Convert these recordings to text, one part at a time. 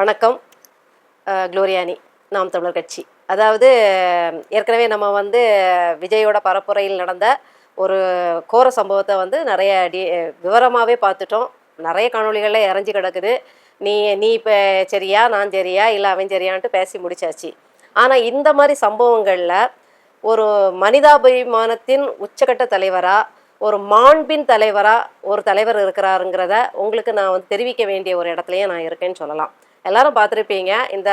வணக்கம். குளோரியானி நாம் தமிழர் கட்சி. அதாவது ஏற்கனவே நம்ம வந்து விஜயோட பரப்புரையில் நடந்த ஒரு கோர சம்பவத்தை வந்து நிறைய டி விவரமாகவே பார்த்துட்டோம். நிறைய காணொலிகளில் இறஞ்சி கிடக்குது. நீ நீ இப்போ சரியா நான் சரியா இல்லை அவன் சரியான்ட்டு பேசி முடிச்சாச்சு. ஆனால் இந்த மாதிரி சம்பவங்களில் ஒரு மனிதாபிமானத்தின் உச்சகட்ட தலைவராக ஒரு மாண்பின் தலைவராக ஒரு தலைவர் இருக்கிறாருங்கிறத உங்களுக்கு நான் வந்து தெரிவிக்க வேண்டிய ஒரு இடத்துலையே நான் இருக்கேன்னு சொல்லலாம். எல்லாரும் பார்த்துருப்பீங்க. இந்த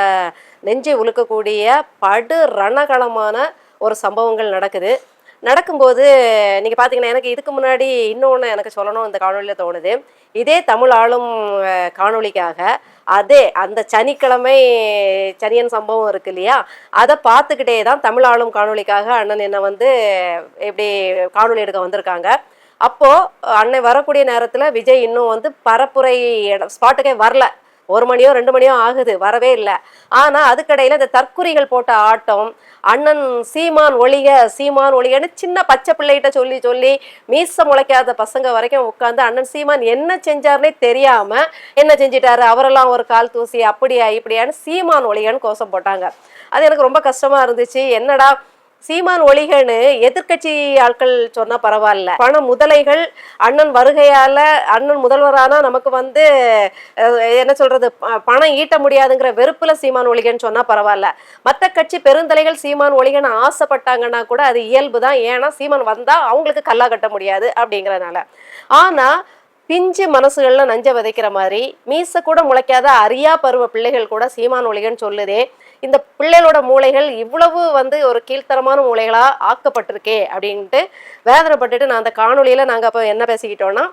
நெஞ்சை உழுக்கக்கூடிய படு ரணகலமான ஒரு சம்பவங்கள் நடக்குது. நடக்கும்போது நீங்கள் பார்த்தீங்கன்னா எனக்கு இதுக்கு முன்னாடி இன்னொன்று எனக்கு சொல்லணும் இந்த காணொலியில் தோணுது. இதே தமிழ் ஆளும் காணொலிக்காக காணொளிக்காக அதே அந்த சனிக்கிழமை சனியன் சம்பவம் இருக்கு இல்லையா? அதை பார்த்துக்கிட்டே தான் தமிழ் ஆளும் காணொளிக்காக அண்ணன் என்னை வந்து இப்படி காணொளி எடுக்க வந்திருக்காங்க. அப்போது அன்னை வரக்கூடிய நேரத்தில் விஜய் இன்னும் வந்து பரப்புரை இடம் ஸ்பாட்டுக்கே வரல. ஒரு மணியோ ரெண்டு மணியோ ஆகுது வரவே இல்லை. ஆனால் அதுக்கடையில் இந்த தற்குறிகள் போட்ட ஆட்டம் அண்ணன் சீமான் ஒளிக சீமான் ஒளிகன்னு சின்ன பச்சை பிள்ளைகிட்ட சொல்லி சொல்லி மீச முளைக்காத பசங்க வரைக்கும் உட்காந்து அண்ணன் சீமான் என்ன செஞ்சார்னே தெரியாம என்ன செஞ்சிட்டாரு? அவரெல்லாம் ஒரு கால் தூசி அப்படியா இப்படியான்னு சீமான் ஒளிகன்னு கோஷம் போட்டாங்க. அது எனக்கு ரொம்ப கஷ்டமா இருந்துச்சு. என்னடா சீமான் ஒளிகன்னு எதிர்க்கட்சி ஆட்கள் சொன்னா பரவாயில்ல. பண முதலைகள் அண்ணன் வருகையால அண்ணன் முதல்வரானா நமக்கு வந்து என்ன சொல்றது ப- பணம் ஈட்ட முடியாதுங்கிற வெறுப்புல சீமான் ஒளிகன்னு சொன்னா பரவாயில்ல. மற்ற கட்சி பெருந்தலைகள் சீமான் ஒளிகன்னு ஆசைப்பட்டாங்கன்னா கூட அது இயல்பு தான். ஏன்னா சீமான் வந்தா அவங்களுக்கு கல்லா கட்ட முடியாது அப்படிங்கறதுனால. ஆனா பிஞ்சு மனசுகள்லாம் நஞ்ச விதைக்கிற மாதிரி மீச கூட முளைக்காத அரியா பருவ பிள்ளைகள் கூட சீமான் ஒளிகன்னு சொல்லுதே இந்த பிள்ளைகளோட மூளைகள் இவ்வளவு வந்து ஒரு கீழ்த்தரமான மூளைகளா ஆக்கப்பட்டிருக்கே அப்படின்ட்டு வேதனைப்பட்டுட்டு நான் அந்த காணொலியில் நாங்க அப்போ என்ன பேசிக்கிட்டோம்னா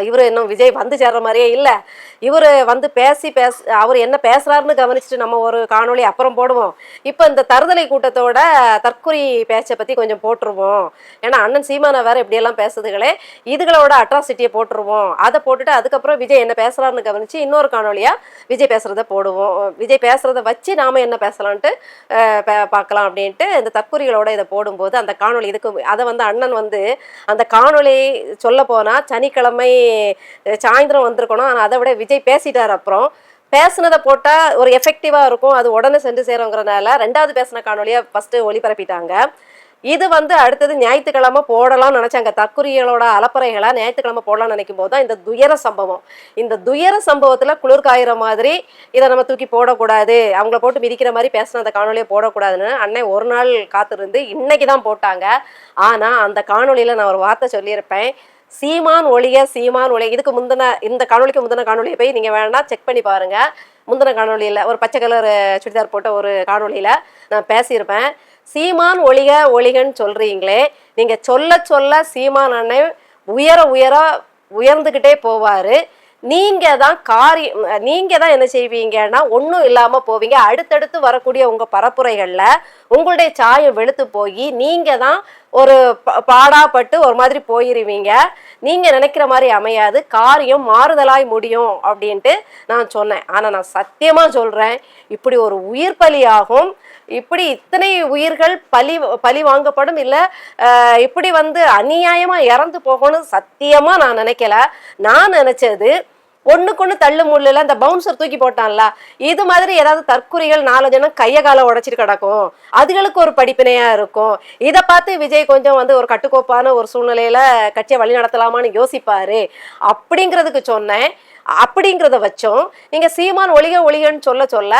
இவர் இன்னும் விஜய் வந்து சேர்ற மாதிரியே இல்லை. இவர் வந்து பேசி பேச அவர் என்ன பேசுறாருன்னு கவனிச்சுட்டு நம்ம ஒரு காணொலி அப்புறம் போடுவோம். இப்போ இந்த தருதலை கூட்டத்தோட தற்கொலை பேச்சை பற்றி கொஞ்சம் போட்டுருவோம். ஏன்னா அண்ணன் சீமானா வேற இப்படியெல்லாம் பேசுதுகளே. இதுகளோட அட்ராசிட்டியை போட்டுருவோம். அதை போட்டுட்டு அதுக்கப்புறம் விஜய் என்ன பேசுறாருன்னு கவனிச்சு இன்னொரு காணொலியாக விஜய் பேசுறத போடுவோம். விஜய் பேசுறத வச்சு நாம என்ன பேசலான்ட்டு பே- பார்க்கலாம் அப்படின்ட்டு இந்த தற்கொலைகளோட இதை போடும்போது அந்த காணொலி இதுக்கு அதை வந்து அண்ணன் வந்து அந்த காணொலி சொல்ல போனால் சனிக்கிழமை அஹ், சாயந்தரம் வந்திருக்கணும். ஆனால் அதை விட விஜய் பேசிட்டார் அப்புறம். பேசுனதை போட்டால் ஒரு எஃபெக்டிவாக இருக்கும். அது உடனே சென்று சேருங்கிறனால ரெண்டாவது பேசின காணொலியை ஃபஸ்ட்டு ஒளிபரப்பிட்டாங்க. இது வந்து அடுத்தது ஞாயிற்றுக்கிழமை போடலாம்னு நினைச்சாங்க. தற்குறிகளோட அலப்பறைகளை ஞாயிற்றுக்கிழமை போடலாம்னு நினைக்கும் போது தான் இந்த துயர சம்பவம். இந்த துயர சம்பவத்தில் குளிர் காயிற மாதிரி இதை நம்ம தூக்கி போடக்கூடாது. அவங்கள போட்டு மிதிக்கிற மாதிரி பேசின அந்த காணொலியை போடக்கூடாதுன்னு அன்னை ஒரு நாள் காத்திருந்து இன்னைக்கு தான் போட்டாங்க. ஆனால் அந்த காணொலியில் நான் ஒரு வார்த்தை சொல்லியிருப்பேன். சீமான் ஒளிய சீமான் ஒளிய இதுக்கு முந்தின இந்த காணொளிக்கு முந்தின காணொலியை போய் நீங்கள் வேணா செக் பண்ணி பாருங்க. முந்தின காணொளியில் ஒரு பச்சை கலர் சுடிதார் போட்ட ஒரு காணொலியில் நான் பேசியிருப்பேன். சீமான் ஒளிக ஒளிகன்னு சொல்கிறீங்களே நீங்கள் சொல்ல சொல்ல சீமான் அண்ணன் உயர உயர உயர்ந்துக்கிட்டே போவார். நீங்கள் தான் காரியம் நீங்கள் தான் என்ன செய்வீங்கன்னா ஒன்றும் இல்லாமல் போவீங்க. அடுத்தடுத்து வரக்கூடிய உங்கள் பரப்புரைகளில் உங்களுடைய சாயம் வெளுத்து போய் நீங்கள் தான் ஒரு ப- பாடாப்பட்டு ஒரு மாதிரி போயிருவீங்க. நீங்க நினைக்கிற மாதிரி அமையாது. காரியம் மாறுதலாய் முடியும் அப்படின்ட்டு நான் சொன்னேன். ஆனா நான் சத்தியமா சொல்றேன் இப்படி ஒரு உயிர் பலியாகும் இப்படி இத்தனை உயிர்கள் பலி பலி வாங்கப்படும் இல்ல இப்படி வந்து அநியாயமா இறந்து போகணும் சத்தியமா நான் நினைக்கல. நான் நினைச்சது ஒண்ணுக்கு தள்ளு முள்ளுல அந்த பவுன்சர் தூக்கி போட்டான்ல. இது மாதிரி ஏதாவது தற்குறிகள் நாலு ஜனம் கைய காலை உடைச்சிட்டு கிடக்கும். அதுகளுக்கு ஒரு படிப்பினையா இருக்கும். இதை பார்த்து விஜய் கொஞ்சம் வந்து ஒரு கட்டுக்கோப்பான ஒரு சூழ்நிலையில கட்சியை வழி நடத்தலாமான்னு யோசிப்பாரு. அப்படிங்கிறதுக்கு சொன்னேன். அப்படிங்கிறத வச்சோம் நீங்க சீமான் ஒளிக ஒளிகன்னு சொல்ல சொல்ல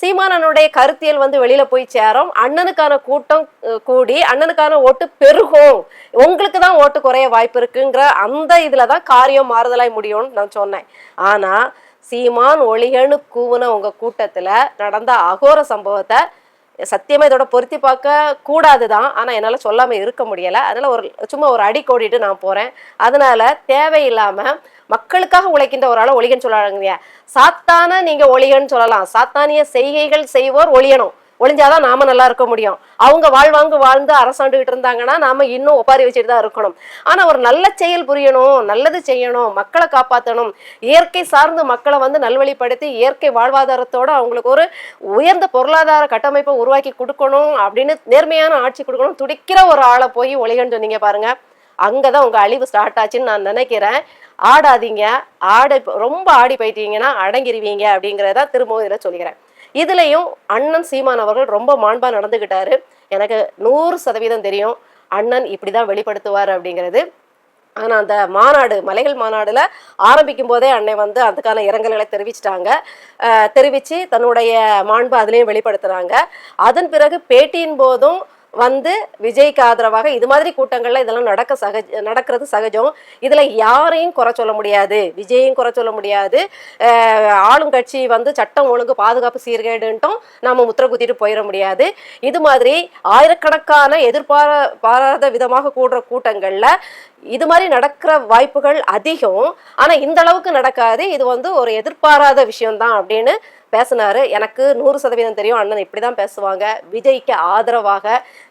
சீமானனுடைய கருத்தியல் வந்து வெளியில போய் சேரும். அண்ணனுக்கான கூட்டம் கூடி அண்ணனுக்கான ஓட்டு பெருகும். உங்களுக்கு தான் ஓட்டு குறைய வாய்ப்பு இருக்குங்கிற அந்த இதுல தான் காரியம் மாறுதலாய் முடியும்னு நான் சொன்னேன். ஆனா சீமான் ஒளிகன்னு கூவுன உங்க கூட்டத்துல நடந்த அகோர சம்பவத்தை சத்தியமாக இதோட பொருத்தி பார்க்க கூடாது தான் ஆனால் என்னால் சொல்லாமல் இருக்க முடியலை. அதனால் ஒரு சும்மா ஒரு அடி கோடிட்டு நான் போகிறேன் அதனால தேவையில்லாமல் மக்களுக்காக உழைக்கின்ற ஒரு ஆளை ஒளிகன்னு சொல்லாங்க சாத்தான நீங்கள் ஒழிகன்னு சொல்லலாம். சாத்தானிய செய்கைகள் செய்வோர் ஒளியணும். ஒளிஞ்சாதான் நாம நல்லா இருக்க முடியும். அவங்க வாழ்வாங்கு வாழ்ந்து அரசாண்டுகிட்டு இருந்தாங்கன்னா நாம இன்னும் ஒப்பாரி வச்சுட்டு தான் இருக்கணும். ஆனா ஒரு நல்ல செயல் புரியணும் நல்லது செய்யணும் மக்களை காப்பாற்றணும் இயற்கை சார்ந்து மக்களை வந்து நல்வழிப்படுத்தி இயற்கை வாழ்வாதாரத்தோட அவங்களுக்கு ஒரு உயர்ந்த பொருளாதார கட்டமைப்பை உருவாக்கி கொடுக்கணும் அப்படின்னு நேர்மையான ஆட்சி கொடுக்கணும். துடிக்கிற ஒரு ஆளை போய் ஒளிகன்னு சொன்னீங்க பாருங்க. அங்கதான் உங்க அழிவு ஸ்டார்ட் ஆச்சுன்னு நான் நினைக்கிறேன். ஆடாதீங்க. ஆட ரொம்ப ஆடி போயிட்டீங்கன்னா அடங்கிருவீங்க அப்படிங்கிறத திரும்பவும் இதில் சொல்லிக்கிறேன். இதுலேயும் அண்ணன் சீமான் அவர்கள் ரொம்ப மாண்பாக நடந்துக்கிட்டாரு எனக்கு நூறு சதவீதம் தெரியும். அண்ணன் இப்படி தான் வெளிப்படுத்துவார் அப்படிங்கிறது. ஆனால் அந்த மாநாடு மலைகள் மாநாடுல ஆரம்பிக்கும் போதே அன்னை வந்து அதுக்கான இரங்கல்களை தெரிவிச்சிட்டாங்க. தெரிவித்து தன்னுடைய மாண்பு அதுலேயும் வெளிப்படுத்துகிறாங்க அதன் பிறகு பேட்டியின் போதும் வந்து விஜய்க்கு ஆதரவாக இது மாதிரி கூட்டங்கள்ல இதெல்லாம் நடக்க சகஜ நடக்கிறது சகஜம். இதுல யாரையும் குறை சொல்ல முடியாது. விஜயையும் குறை சொல்ல முடியாது. ஆளும் ஆளுங்கட்சி வந்து சட்டம் ஒழுங்கு பாதுகாப்பு சீர்கேடுன்ட்டும் நாம முத்திர குத்திட்டு போயிட முடியாது. இது மாதிரி ஆயிரக்கணக்கான எதிர்பார பாராத விதமாக கூடுற கூட்டங்கள்ல இது மாதிரி நடக்கிற வாய்ப்புகள் அதிகம். ஆனா இந்த அளவுக்கு நடக்காது. இது வந்து ஒரு எதிர்பாராத விஷயம்தான் அப்படின்னு பேசினாரு. எனக்கு நூறு சதவீதம் தெரியும் அண்ணன் இப்படிதான் பேசுவாங்க. விஜய்க்கு ஆதரவாக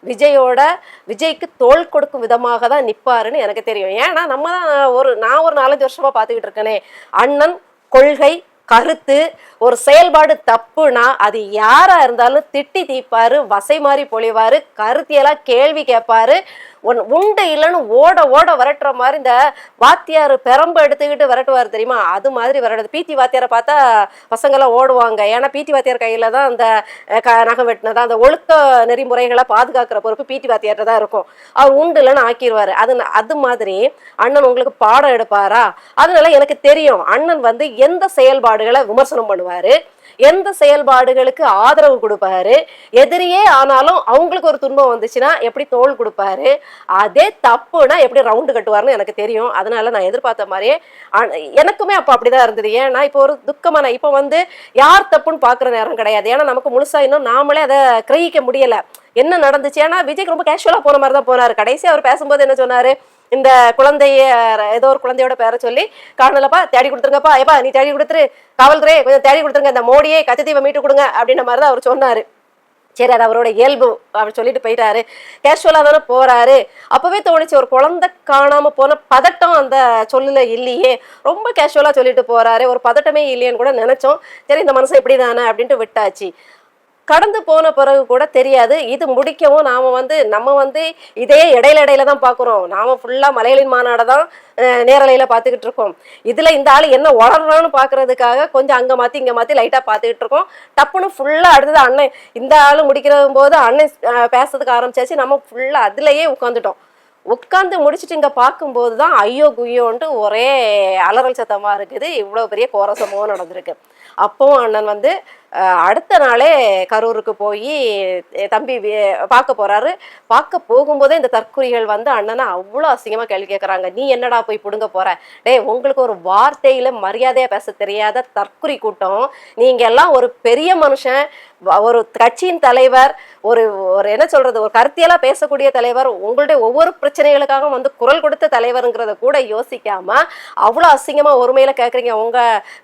விஜயோட விஜய்க்கு தோல் கொடுக்கும் விதமாக தான் நிற்பாருன்னு எனக்கு தெரியும். ஏன்னா நம்ம தான் ஒரு நான் ஒரு நாலஞ்சு வருஷமா பார்த்துக்கிட்டு இருக்கேனே. அண்ணன் கொள்கை கருத்து ஒரு செயல்பாடு தப்புனா அது யாரா இருந்தாலும் திட்டி தீப்பாரு வசை மாதிரி பொழிவாரு கருத்தியெல்லாம் கேள்வி கேட்பாரு. ஒன் உண்டு இல்லைன்னு ஓட ஓட விரட்டுற மாதிரி இந்த வாத்தியார் பெரம்பு எடுத்துக்கிட்டு விரட்டுவார் தெரியுமா? அது மாதிரி விரட்டுது. பீத்தி வாத்தியாரை பார்த்தா பசங்களாம் ஓடுவாங்க. ஏன்னா பீத்தி வாத்தியார் கையில தான் அந்த க நகம் வெட்டினதா அந்த ஒழுக்க நெறிமுறைகளை பாதுகாக்கிற பொறுப்பு பீத்தி வாத்தியார்ட்ட தான் இருக்கும். அவர் உண்டு இல்லைன்னு ஆக்கிடுவாரு அது அது மாதிரி அண்ணன் உங்களுக்கு பாடம் எடுப்பாரா? அதனால எனக்கு தெரியும் அண்ணன் வந்து எந்த செயல்பாடுகளை விமர்சனம் பண்ணுவார்? எந்த செயல்பாடுகளுக்கு ஆதரவு கொடுப்பாரு. எதிரியே ஆனாலும் அவங்களுக்கு ஒரு துன்பம் வந்துச்சுன்னா எப்படி தோல் கொடுப்பாரு. அதே தப்புனா எப்படி ரவுண்டு கட்டுவார்னு எனக்கு தெரியும். அதனால நான் எதிர்பார்த்த மாதிரியே எனக்குமே அப்போ அப்படிதான் இருந்தது. ஏன்னா இப்போ ஒரு துக்கமான இப்போ வந்து யார் தப்புன்னு பார்க்குற நேரம் கிடையாது. ஏன்னா நமக்கு முழுசா இன்னும் நாமளே அதை கிரகிக்க முடியல. என்ன நடந்துச்சு? ஏன்னா விஜய்க்கு ரொம்ப கேஷுவலாக போன மாதிரி தான் போனாரு. கடைசி அவர் பேசும்போது என்ன சொன்னாரு? இந்த குழந்தைய ஏதோ ஒரு குழந்தையோட பேரை சொல்லி காணலப்பா தேடி கொடுத்துருங்கப்பா. ஏப்பா நீ தேடி கொடுத்துரு. காவல்துறை கொஞ்சம் தேடி கொடுத்துருங்க. இந்த மோடியை கச்சத்தீவை மீட்டு கொடுங்க அப்படின்ற மாதிரி தான் அவர் சொன்னாரு. சரி அது அவரோட இயல்பு. அப்படின்னு சொல்லிட்டு போயிட்டாரு. கேஷுவலாக தானே போறாரு. அப்போவே தோணுச்சு ஒரு குழந்தை காணாமல் போன பதட்டம் அந்த சொல்லில் இல்லையே. ரொம்ப கேஷுவலாக சொல்லிட்டு போறாரு. ஒரு பதட்டமே இல்லையேன்னு கூட நினைச்சோம். சரி இந்த மனசு இப்படி தானே அப்படின்ட்டு விட்டாச்சு. கடந்து போன பிறகு கூட தெரியாது. இது முடிக்கவும் நாம வந்து நம்ம வந்து இதே இடையில இடையில தான் பார்க்குறோம். நாம ஃபுல்லா மலைகளின் மாநாடை தான் நேரலையில் நேரலையில பார்த்துக்கிட்டு இருக்கோம். இதுல இந்த ஆள் என்ன உளறான்னு பார்க்கறதுக்காக கொஞ்சம் அங்க மாத்தி இங்க மாத்தி லைட்டா பார்த்துக்கிட்டு இருக்கோம். டப்புன்னு ஃபுல்லா அடுத்தது அண்ணன் இந்த ஆள் முடிக்கிற போது அண்ணன் பேசுறதுக்கு ஆரம்பிச்சாச்சு. நம்ம ஃபுல்லா அதுலயே உட்காந்துட்டோம் உட்காந்து முடிச்சுட்டு இங்க பார்க்கும்போது தான் ஐயோ குய்யோன்ட்டு ஒரே அலறல் சத்தமா இருக்குது. இவ்வளோ பெரிய கோரசமும் நடந்திருக்கு. அப்போவும் அண்ணன் வந்து அடுத்த நாளே கரூருக்கு போய் தம்பி பார்க்க போறாரு. பார்க்க போகும்போதே இந்த தற்குறிகள் வந்து அண்ணனை அவ்வளோ அசிங்கமா கேள்வி கேட்குறாங்க நீ என்னடா போய் பிடுங்க போற? டேய் உங்களுக்கு ஒரு வார்த்தையில மரியாதையா பேச தெரியாத தற்குறி கூட்டம். நீங்க எல்லாம் ஒரு பெரிய மனுஷன். ஒரு கட்சியின் தலைவர் ஒரு ஒரு என்ன சொல்றது ஒரு கருத்தியெல்லாம் பேசக்கூடிய தலைவர் உங்களுடைய ஒவ்வொரு பிரச்சனைகளுக்காகவும் வந்து குரல் கொடுத்த தலைவருங்கிறத கூட யோசிக்காம அவ்வளோ அசிங்கமா ஒருமையில கேட்குறீங்க உங்க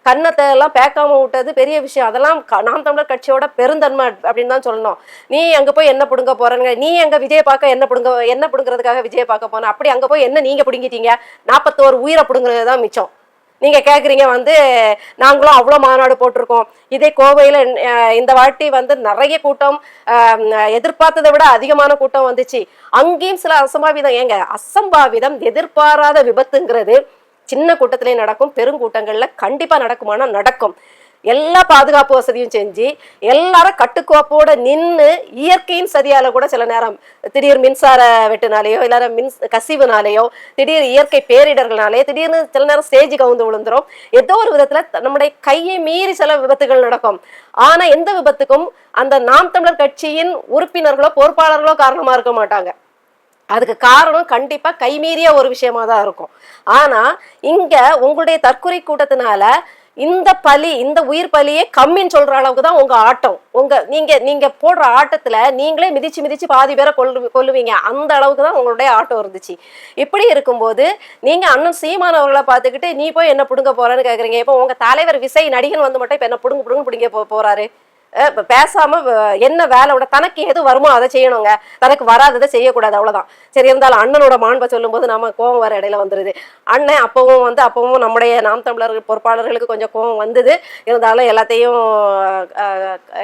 கன்னத்தை எல்லாம் பேக்காம விட்டது பெரிய விஷயம். அதெல்லாம் க- நாம் தமிழர் கட்சியோட பெருந்தன்மை அப்படின்னு தான் சொல்லணும். நீ அங்க போய் என்ன பிடுங்க போறேங்க நீ அங்க விஜய் பார்க்க என்ன பிடுங்க என்ன பிடுங்கிறதுக்காக விஜய் பார்க்க போன? அப்படி அங்க போய் என்ன நீங்க பிடுங்கிட்டீங்க? நாற்பத்தோரு உயிரை பிடுங்குறது தான் மிச்சம். நீங்க கேக்குறீங்க வந்து நாங்களும் அவ்வளோ மாநாடு போட்டிருக்கோம். இதே கோவையில இந்த வாட்டி வந்து நிறைய கூட்டம் எதிர்பார்த்ததை விட அதிகமான கூட்டம் வந்துச்சு. அங்கேயும் சில அசம்பாவிதம். ஏங்க அசம்பாவிதம் எதிர்பாராத விபத்துங்கிறது சின்ன கூட்டத்திலே நடக்கும். பெருங்கூட்டங்கள்ல கண்டிப்பா நடக்குமானா நடக்கும். எல்லா பாதுகாப்பு வசதியும் செஞ்சு எல்லாரும் கட்டுக்கோப்போட நின்று இயற்கையின் சதியால கூட சில நேரம் திடீர் மின்சார வெட்டுனாலேயோ இல்லாத மின் கசிவுனாலேயோ திடீர் இயற்கை பேரிடர்கள்னாலேயோ திடீர்னு சில நேரம் ஸ்டேஜ் கவுந்து விழுந்துரும். ஏதோ ஒரு விதத்துல நம்முடைய கையை மீறி சில விபத்துகள் நடக்கும். ஆனா எந்த விபத்துக்கும் அந்த நாம் தமிழர் கட்சியின் உறுப்பினர்களோ பொறுப்பாளர்களோ காரணமா இருக்க மாட்டாங்க. அதுக்கு காரணம் கண்டிப்பா கைமீறிய ஒரு விஷயமா தான் இருக்கும். ஆனா இங்க உங்களுடைய தற்கொலை கூட்டத்தினால இந்த பலி இந்த உயிர் பலியே கம்மின்னு சொல்ற அளவுக்கு தான் உங்க ஆட்டம். உங்க நீங்க நீங்க போடுற ஆட்டத்துல நீங்களே மிதிச்சு மிதிச்சு பாதி பேரை கொல்லு கொல்லுவீங்க. அந்த அளவுக்கு தான் உங்களுடைய ஆட்டம் இருந்துச்சு. இப்படி இருக்கும்போது நீங்க அண்ணன் சீமானவர்களை பார்த்துக்கிட்டு நீ போய் என்ன பிடுங்க போறேன்னு கேக்குறீங்க? இப்போ உங்க தலைவர் விசை நடிகன் வந்து மட்டும் இப்ப என்ன பிடுங்க பிடுங்க பிடிங்க போ போறாரு? பேசாம என்ன வேலை விட தனக்கு எது வருமோ அதை செய்யணுங்க. தனக்கு வராததை செய்யக்கூடாது அவ்வளவுதான். சரி இருந்தாலும் அண்ணனோட மாண்பை சொல்லும்போது நம்ம கோவம் வர இடையில வந்துருது. அண்ணன் அப்பவும் வந்து அப்பவும் நம்முடைய நாம் தமிழர் பொறுப்பாளர்களுக்கு கொஞ்சம் கோவம் வந்தது. இருந்தாலும் எல்லாத்தையும்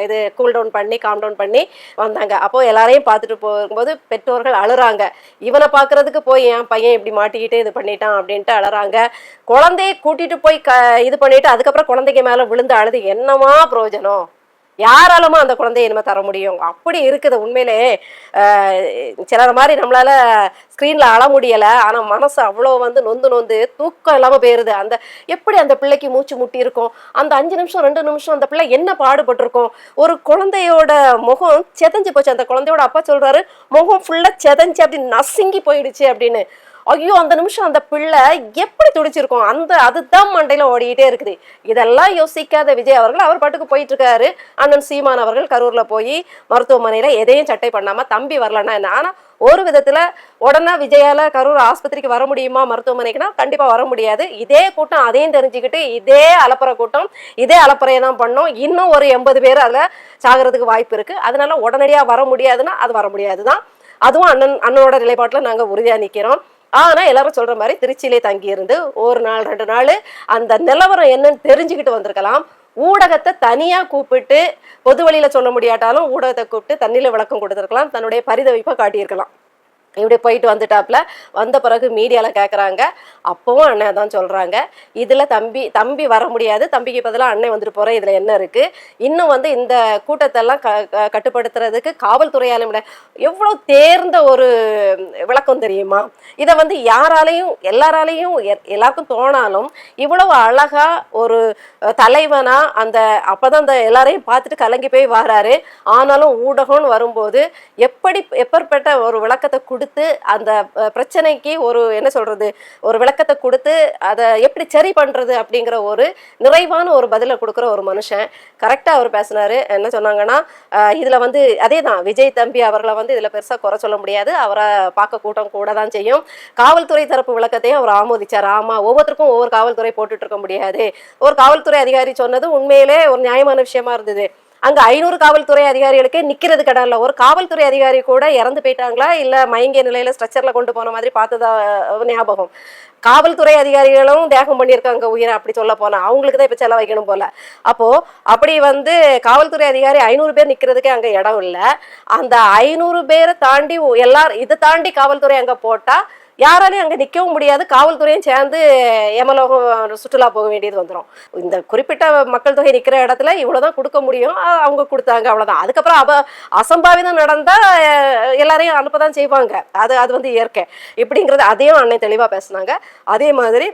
இது கூல் டவுன் பண்ணி காம் டவுன் பண்ணி வந்தாங்க. அப்போ எல்லாரையும் பார்த்துட்டு போகும்போது பெற்றோர்கள் அழுறாங்க. இவனை பார்க்கறதுக்கு போய் என் பையன் இப்படி மாட்டிக்கிட்டு இது பண்ணிட்டான் அப்படின்ட்டு அழறாங்க. குழந்தைய கூட்டிட்டு போய் க இது பண்ணிட்டு அதுக்கப்புறம் குழந்தைக்கு மேல விழுந்து அழுது. என்னமா பிரயோஜனம்? யாராலுமா அந்த குழந்தைய இனிமே தர முடியும்? அப்படி இருக்குது உண்மையிலே. அஹ், சிலர் மாதிரி நம்மளால ஸ்க்ரீன்ல அழ முடியல. ஆனா மனசு அவ்வளோ வந்து நொந்து நொந்து தூக்கம் இல்லாம போயிருது. அந்த எப்படி அந்த பிள்ளைக்கு மூச்சு முட்டி இருக்கும்? அந்த அஞ்சு நிமிஷம் ரெண்டு நிமிஷம் அந்த பிள்ளை என்ன பாடுபட்டிருக்கும்? ஒரு குழந்தையோட முகம் செதஞ்சு போச்சு. அந்த குழந்தையோட அப்பா சொல்றாரு முகம் ஃபுல்லா செதஞ்சு அப்படி நசுங்கி போயிடுச்சு அப்படின்னு. ஐயோ அந்த நிமிஷம் அந்த பிள்ளை எப்படி துடிச்சிருக்கும்? அந்த அதுதான் மண்டையில ஓடிக்கிட்டே இருக்குது. இதெல்லாம் யோசிக்காத விஜய் அவர்கள் அவர் பாட்டுக்கு போயிட்டு இருக்காரு அண்ணன் சீமான் அவர்கள் கரூர்ல போய் மருத்துவமனையில எதையும் சட்டை பண்ணாம தம்பி வரலன்னா என்ன? ஆனா ஒரு விதத்துல உடனே விஜயால கரூர் ஆஸ்பத்திரிக்கு வர முடியுமா மருத்துவமனைக்குன்னா? கண்டிப்பா வர முடியாது. இதே கூட்டம் அதையும் தெரிஞ்சுக்கிட்டு இதே அலப்புற கூட்டம் இதே அலப்பறையை தான் பண்ணோம். இன்னும் ஒரு எண்பது பேர் அதுல சாகிறதுக்கு வாய்ப்பு இருக்கு. அதனால உடனடியா வர முடியாதுன்னா அது வர முடியாதுதான். அதுவும் அண்ணன் அண்ணனோட நிலைப்பாட்டுல நாங்க உறுதியா நிக்கிறோம். ஆனா எல்லாரும் சொல்ற மாதிரி திருச்சியிலே தங்கி இருந்து ஒரு நாள் ரெண்டு நாள் அந்த நிலவரம் என்னன்னு தெரிஞ்சுக்கிட்டு வந்திருக்கலாம். ஊடகத்தை தனியாக கூப்பிட்டு பொது வழியில் சொல்ல முடியாட்டாலும் ஊடகத்தை கூப்பிட்டு தண்ணியில் விளக்கம் கொடுத்துருக்கலாம். தன்னுடைய பரிதவிப்பை காட்டியிருக்கலாம். இப்படி போயிட்டு வந்துட்டாப்புல வந்த பிறகு மீடியாவில் கேட்குறாங்க அப்பவும் அண்ணன் தான் சொல்கிறாங்க இதில் தம்பி தம்பி வர முடியாது. தம்பிக்கு பதிலாக அண்ணன் வந்துட்டு போகிறேன் இதில் என்ன இருக்குது இன்னும் வந்து இந்த கூட்டத்தெல்லாம் க க- கட்டுப்படுத்துறதுக்கு காவல்துறையால முடியாது எவ்வளோ தேர்ந்த ஒரு விளக்கம் தெரியுமா? இதை வந்து யாராலையும் எல்லாராலையும் எ- எல்லாருக்கும் தோணாலும் இவ்வளவு அழகாக ஒரு தலைவனாக அந்த அப்போ தான் அந்த எல்லாரையும் பார்த்துட்டு கலங்கி போய் வராரு. ஆனாலும் ஊடகம்னு வரும்போது எப்படி எப்பேற்பட்ட ஒரு விளக்கத்தை கொடுத்து அந்த பிரச்சனைக்கு ஒரு என்ன சொல்றது ஒரு விளக்கத்தை கொடுத்து அதை எப்படி சரி பண்றது அப்படிங்கிற ஒரு நிறைவான ஒரு பதிலை கொடுக்குற ஒரு மனுஷன். கரெக்டா அவர் பேசினாரு. என்ன சொன்னாங்கன்னா இதில் இதுல வந்து அதே தான் விஜய் தம்பி அவர்களை வந்து இதுல பெருசா குறை சொல்ல முடியாது. அவரை பார்க்க கூட்டம் கூட தான் செய்யும். காவல்துறை தரப்பு விளக்கத்தையும் அவர் ஆமோதிச்சார். ஆமா ஒவ்வொருத்தருக்கும் ஒவ்வொரு காவல்துறை போட்டுட்டு இருக்க முடியாது. ஒரு காவல்துறை அதிகாரி சொன்னது உண்மையிலே ஒரு நியாயமான விஷயமா இருந்தது. அங்க ஐநூறு காவல்துறை அதிகாரிகளுக்கு நிக்கிறது கடன்ல ஒரு காவல்துறை அதிகாரி கூட இறந்து போயிட்டாங்களா? இல்ல மயங்கிய நிலையில ஸ்ட்ரக்சர்ல கொண்டு போன மாதிரி பார்த்ததா ஞாபகம்? காவல்துறை அதிகாரிகளும் தியாகம் பண்ணியிருக்காங்க உயிரை அப்படி சொல்ல போனா. அவங்களுக்கு தான் இப்ப செலவு போல. அப்போ அப்படி வந்து காவல்துறை அதிகாரி ஐநூறு பேர் நிக்கிறதுக்கே அங்க இடம் இல்லை. அந்த ஐநூறு பேரை தாண்டி எல்லாரும் இதை தாண்டி காவல்துறை அங்க போட்டா யாராலையும் அங்கே நிற்கவும் முடியாது. காவல்துறையும் சேர்ந்து எமலோகம் சுற்றுலா போக வேண்டியது வந்துடும் இந்த குறிப்பிட்ட மக்கள் தொகை நிற்கிற இடத்துல இவ்வளோதான் கொடுக்க முடியும். அவங்க கொடுத்தாங்க அவ்வளோதான் அதுக்கப்புறம் அவ அசம்பாவிதம் நடந்தால் எல்லாரையும் அனுப்ப தான் செய்வாங்க. அது அது வந்து இயற்கை. இப்படிங்கிறது அதையும் அன்னை தெளிவாக பேசுனாங்க. அதே மாதிரி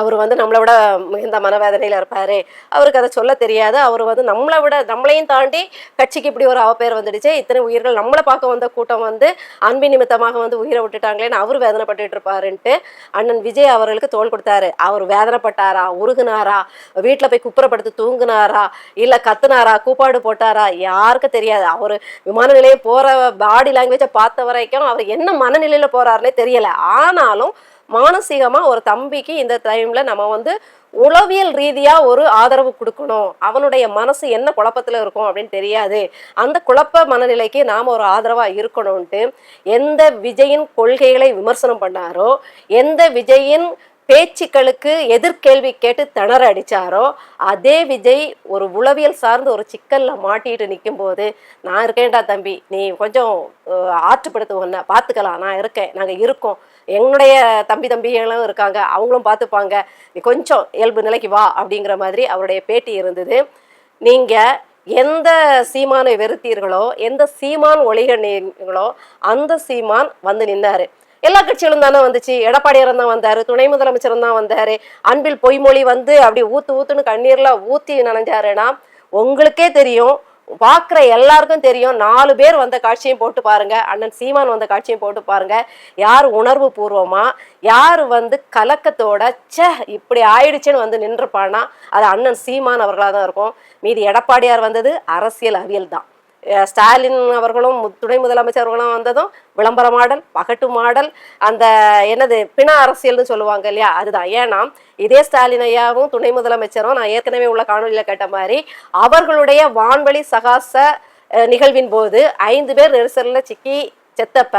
அவர் வந்து நம்மளை விட மிகுந்த மனவேதனையில் இருப்பார். அவருக்கு அதை சொல்ல தெரியாது. அவர் வந்து நம்மளை விட நம்மளையும் தாண்டி கட்சிக்கு இப்படி ஒரு அவப்பெயர் வந்துடுச்சு. இத்தனை உயிர்கள் நம்மளை பார்க்க வந்த கூட்டம் வந்து அன்பின் நிமித்தமாக வந்து உயிரை விட்டுட்டாங்களேன்னு அவர் வேதனைப்பட்டுட்டு இருப்பாருன்ட்டு அண்ணன் விஜய் அவர்களுக்கு தோள் கொடுத்தாரு. அவர் வேதனைப்பட்டாரா? உருகுனாரா? வீட்டில் போய் குப்புறப்படுத்தி தூங்குனாரா? இல்லை கத்துனாரா? கூப்பாடு போட்டாரா? யாருக்கும் தெரியாது. அவர் விமான நிலையம் போகிற பாடி லாங்குவேஜை பார்த்த வரைக்கும் அவர் என்ன மனநிலையில் போகிறாருன்னே தெரியலை. ஆனாலும் மானசீகமாக ஒரு தம்பிக்கு இந்த டைமில் நம்ம வந்து உளவியல் ரீதியாக ஒரு ஆதரவு கொடுக்கணும். அவனுடைய மனசு என்ன குழப்பத்தில் இருக்கும் அப்படின்னு தெரியாது. அந்த குழப்ப மனநிலைக்கு நாம் ஒரு ஆதரவாக இருக்கணும்ன்ட்டு எந்த விஜயின் கொள்கைகளை விமர்சனம் பண்ணாரோ எந்த விஜயின் பேச்சுக்களுக்கு எதிர்கேள்வி கேட்டு திணற அடித்தாரோ அதே விஜய் ஒரு உளவியல் சார்ந்து ஒரு சிக்கலில் மாட்டிட்டு நிற்கும் போது நான் இருக்கேன்டா தம்பி நீ கொஞ்சம் அஹ், ஆற்றுப்படுத்து பார்த்துக்கலாம் நான் இருக்கேன். நாங்கள் இருக்கோம். என்னுடைய தம்பி தம்பிகளும் இருக்காங்க அவங்களும் பார்த்துப்பாங்க நீ கொஞ்சம் இயல்பு நிலைக்கு வா அப்படிங்கிற மாதிரி அவருடைய பேட்டி இருந்தது. நீங்கள் எந்த சீமானை வெறுத்தீர்களோ எந்த சீமான் ஒளிகளோ அந்த சீமான் வந்து நின்னாரு. எல்லா கட்சிகளும் தானே வந்துச்சு. எடப்பாடியாரம் தான் வந்தாரு துணை முதலமைச்சரும் தான் வந்தாரு. அன்பில் பொய்மொழி வந்து அப்படி ஊத்து ஊத்துன்னு கண்ணீர்ல ஊத்தி நனைஞ்சாருன்னா உங்களுக்கே தெரியும் பார்க்குற எல்லாருக்கும் தெரியும். நாலு பேர் வந்த காட்சியும் போட்டு பாருங்க. அண்ணன் சீமான் வந்த காட்சியும் போட்டு பாருங்க. யார் உணர்வு பூர்வமா யார் வந்து கலக்கத்தோட ச்சே இப்படி ஆயிடுச்சுன்னு வந்து நின்றுப்பானா அது அண்ணன் சீமான் அவர்களாக தான் இருக்கும். மீதி எடப்பாடியார் வந்தது அரசியல் அவியல் தான் ஸ்டாலின் அவர்களும் துணை முதலமைச்சர்களும் வந்ததும் விளம்பர மாடல் பகட்டு மாடல் அந்த என்னது பிண அரசியல்னு சொல்லுவாங்க இல்லையா அதுதான். ஏன்னா இதே ஸ்டாலின் ஐயாவும் துணை முதலமைச்சரும் நான் ஏற்கனவே உள்ள காணொலியில் கேட்ட மாதிரி அவர்களுடைய வான்வழி சகாச நிகழ்வின் போது ஐந்து பேர் நெரிசலில் சிக்கி செத்தப்ப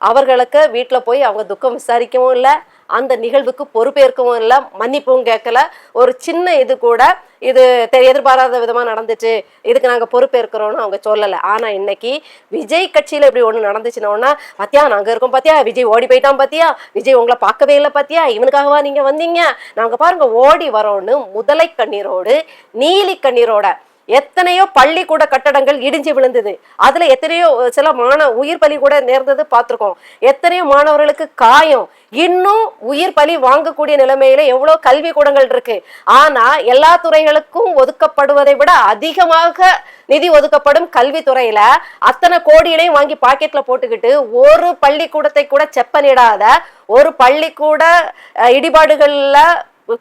அவர்களுக்கு வீட்டில் போய் அவங்க துக்கம் விசாரிக்கவும் இல்லை அந்த நிகழ்வுக்கு பொறுப்பேற்கவும் இல்லை மன்னிப்பும் கேட்கல. ஒரு சின்ன இது கூட இது தெ- எதிர்பாராத விதமாக நடந்துச்சு. இதுக்கு நாங்கள் பொறுப்பேற்கிறோம்னு அவங்க சொல்லலை. ஆனால் இன்னைக்கு விஜய் கட்சியில் இப்படி ஒன்று நடந்துச்சுன்னா பார்த்தியா நாங்கள் இருக்கோம் பாத்தியா? விஜய் ஓடி போயிட்டான் பார்த்தியா விஜய் உங்களை பார்க்கவே இல்லை பாத்தியா? இவனுக்காகவா நீங்கள் வந்தீங்க? நாங்கள் பாருங்க ஓடி வரோன்னு முதலை கண்ணீரோடு நீலி கண்ணீரோட எத்தனையோ பள்ளிக்கூட கட்டடங்கள் இடிஞ்சு விழுந்தது. அதுல எத்தனையோ சில மாணவ உயிர் பலி கூட நேர்ந்தது பார்த்துருக்கோம். எத்தனையோ மாணவர்களுக்கு காயம். இன்னும் உயிர் பலி வாங்கக்கூடிய நிலைமையில எவ்வளவு கல்வி கூடங்கள் இருக்கு. ஆனா எல்லா துறைகளுக்கும் ஒதுக்கப்படுவதை விட அதிகமாக நிதி ஒதுக்கப்படும் கல்வித்துறையில அத்தனை கோடிகளையும் வாங்கி பாக்கெட்ல போட்டுக்கிட்டு ஒரு பள்ளிக்கூடத்தை கூட செப்பனிடாத ஒரு பள்ளிக்கூட இடிபாடுகள்ல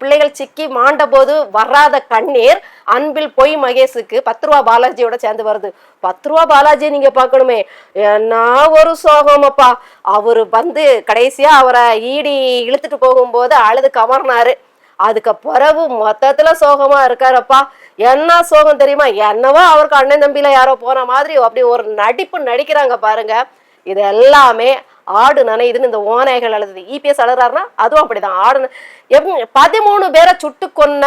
பிள்ளைகள் சிக்கி மாண்ட போது வராத கண்ணீர் அன்பில் பொய் மகேஷுக்கு பத்து ரூபா பாலாஜியோட சேர்ந்து வருது. பத்து ரூபா பாலாஜி நீங்க பார்க்கணுமே. என்ன ஒரு சோகமப்பா அவரு வந்து கடைசியா அவரை ஈடி இழுத்துட்டு போகும்போது அழுது கவர்னாரு. அதுக்கு பிறகு மொத்தத்துல சோகமா இருக்காரப்பா. என்ன சோகம் தெரியுமா? என்னவோ அவருக்கு அண்ணன் தம்பியில யாரோ போன மாதிரி அப்படி ஒரு நடிப்பு நடிக்கிறாங்க பாருங்க. இது எல்லாமே ஆடு நனையுதுன்னு இந்த ஓநாய்கள் அழுது இபிஎஸ் அழுறாருன்னா அதுவும் அப்படிதான். ஆடு எவ்- பதிமூணு பேரை சுட்டு கொன்ன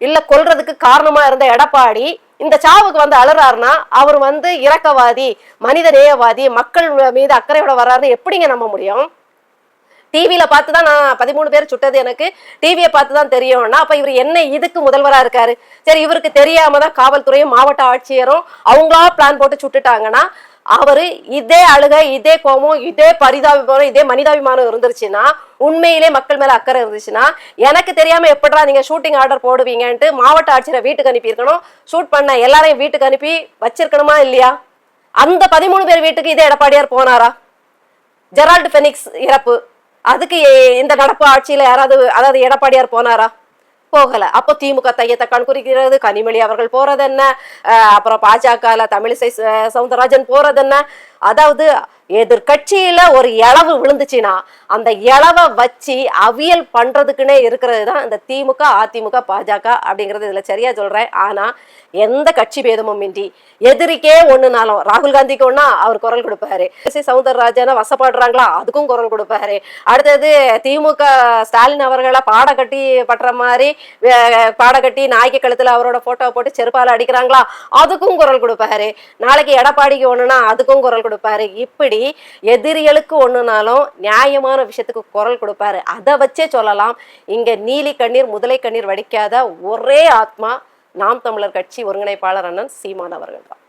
இல்ல கொல்றதுக்கு காரணமா இருந்த எடப்பாடி இந்த சாவுக்கு வந்து அழுறாருன்னா அவர் வந்து இரக்கவாதி மனித நேயவாதி மக்கள் மீது அக்கறையோட வர்றாருன்னு எப்படிங்க நம்ப முடியும்? டிவியில பார்த்து தான் நான் பதிமூணு பேர் சுட்டது எனக்கு. டிவியை பார்த்து தான் தெரியும்னா அப்ப இவர் என்ன இதுக்கு முதல்வரா இருக்காரு? சரி இவருக்கு தெரியாம தான் காவல்துறையும் மாவட்ட ஆட்சியரும் அவங்களா பிளான் போட்டு சுட்டுட்டாங்கன்னா அவரு இதே அழுக இதே கோபம் இதே பரிதாபிமானம் இதே மனிதாபிமானம் இருந்துருச்சுன்னா உண்மையிலே மக்கள் மேல அக்கறை இருந்துச்சுன்னா எனக்கு தெரியாம எப்படா நீங்க ஷூட்டிங் ஆர்டர் போடுவீங்கன்ட்டு மாவட்ட ஆட்சியரை வீட்டுக்கு அனுப்பியிருக்கணும். ஷூட் பண்ண எல்லாரையும் வீட்டுக்கு அனுப்பி வச்சிருக்கணுமா இல்லையா? அந்த பதிமூணு பேர் வீட்டுக்கு இதே எடப்பாடியார் போனாரா? ஜெரால்டு ஃபெனிக்ஸ் இறப்பு. அதுக்கு எ- இந்த நடப்பு ஆட்சியில யாராவது அதாவது எடப்பாடியார் போனாரா? போகல. அப்போ திமுக தையத்தை கண்குறிக்கிறது கனிமொழி அவர்கள் போறது என்ன அப்புறம் பாஜகல தமிழிசை சவுந்தரராஜன் போறது என்ன அதாவது எதிர்கட்சியில ஒரு இளவு விழுந்துச்சுன்னா அந்த இளவை வச்சு அவியல் பண்றதுக்குன்னே இருக்கிறது தான் இந்த திமுக அதிமுக பாஜக அப்படிங்கிறது இதுல சரியா சொல்றேன். ஆனா எந்த கட்சி பேதமும் இன்றி எதிரிக்கே ஒண்ணுனாலும். ராகுல் காந்திக்கு ஒண்ணா அவர் குரல் கொடுப்பாரு. சி சவுந்தரராஜனை வசப்படுறாங்களா? அதுக்கும் குரல் கொடுப்பாரு. அடுத்தது திமுக ஸ்டாலின் அவர்களை பாட கட்டி பட்டுற மாதிரி வே- பாட கட்டி நாய்க்கு கழுத்துல அவரோட போட்டோ போட்டு செருப்பால அடிக்கிறாங்களா? அதுக்கும் குரல் கொடுப்பாரு. நாளைக்கு எடப்பாடிக்கு ஒண்ணுனா அதுக்கும் குரல் கொடுப்பாரு. இப்படி எதிரிகளுக்கு ஒண்ணுனாலும் நியாயமான விஷயத்துக்கு குரல் கொடுப்பாரு. அதை வச்சே சொல்லலாம். இங்க நீலி கண்ணீர் முதலை கண்ணீர் வடிக்காத ஒரே ஆத்மா நாம் தமிழர் கட்சி ஒருங்கிணைப்பாளர் அண்ணன் சீமான் அவர்கள் தான்.